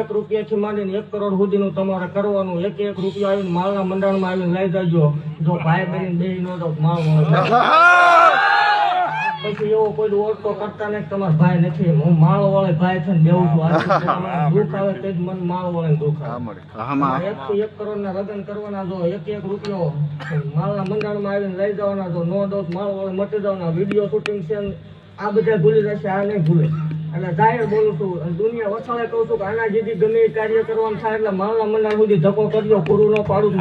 એક રૂપિયાથી માંડીને એક કરોડ સુધીનું તમારે કરવાનું. એક એક રૂપિયા આવીને માલના મંડળમાં આવીને લઈ જજો. જો ભાઈ બહેન બે નો તો માલ પછી એવો કોઈ ઓળખો કરતા નહીં તમારા ભાઈ નથી. હું માળ વાળે ભાઈ છે બેહું છું. દુઃખ આવે તે જ મન માળ. વાળે દુઃખ આવે એક થી એક કરોડ ના લગ્ન કરવાના જો એક એક રૂપિયો માલના મંડળમાં આવીને લઈ જવાના જો નો દોષ માળો વાળે મટી જવાના. વીડિયો શૂટિંગ છે આ બધા ભૂલી જશે આ નહીં ભૂલે. એટલે જાહેર બોલું છું અને દુનિયા વસાડે કહું છું કે આના જેથી ગમે કાર્ય કરવાનું થાય, એટલે માલના મંડળ સુધી ધક્કો કરજો, પૂરું ન પાડું.